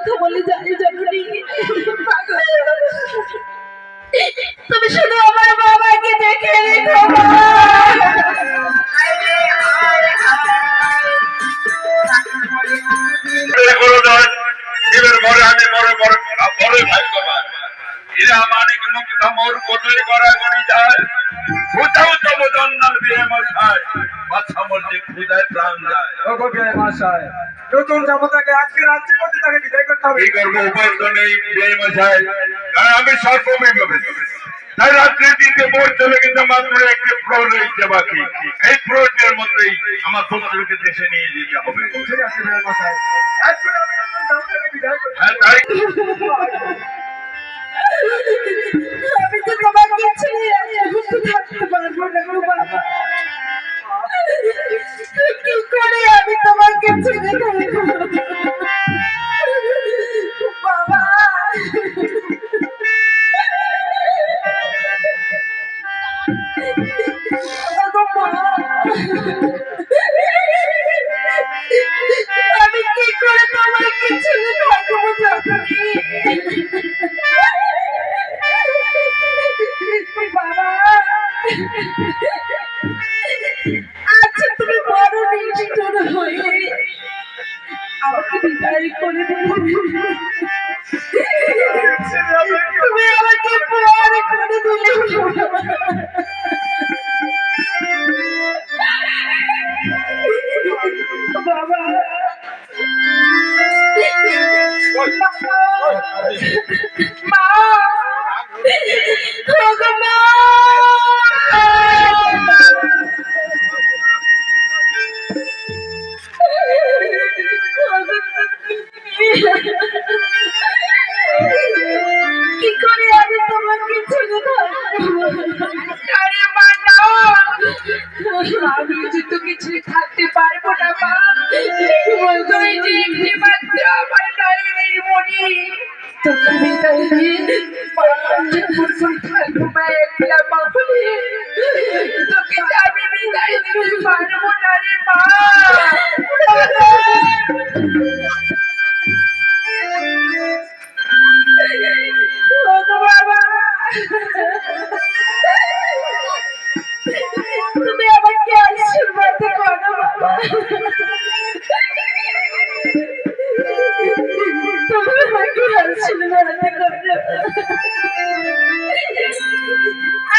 কথা বলে যাই জননী তুমি শুধু আমার বাবাকে দেখে রেখো মা। মানিক মুক্তা মোর কোটে করা করি যায় কোথাও তব জন্নার বিয়ে মশাই। বাচ্চা মধ্যে ক্ষুদায় প্রাণ যায়। ওগো বিয়ে মশাই নতুন জামাতাকে আজকে রাত্রি মধ্যে তাকে বিদায় করতে হবে। কি করব উপায় তো নেই বিয়ে মশাই। কারণ আমি সর্বমে পাবে তাই রাত্রে দিতে মোর চলে কিন্তু মাত্র একটি ফ্লোর রয়েছে বাকি। এই ফ্লোরের মধ্যেই আমার পুত্রকে দেশে নিয়ে যেতে হবে। ঠিক আছে বিয়ে করতে হ্যাঁ তাই। করে আমি তোমাকে ছেড়ে বাবা। আচ্ছা তুমি বড় নিষ্ঠুর হয়ে আমাকে বিদায় করে দিলে। তুমি আমাকে পর করে দিলে। বাবা। মা। আমি যে তোকে ছেড়ে থাকতে পারব না, মা তুই যে একটি মাত্র আমার নয়নের মনি তোকে বিদায় দিয়ে আমি বাবা। তুমি আমাকে আশীর্বাদ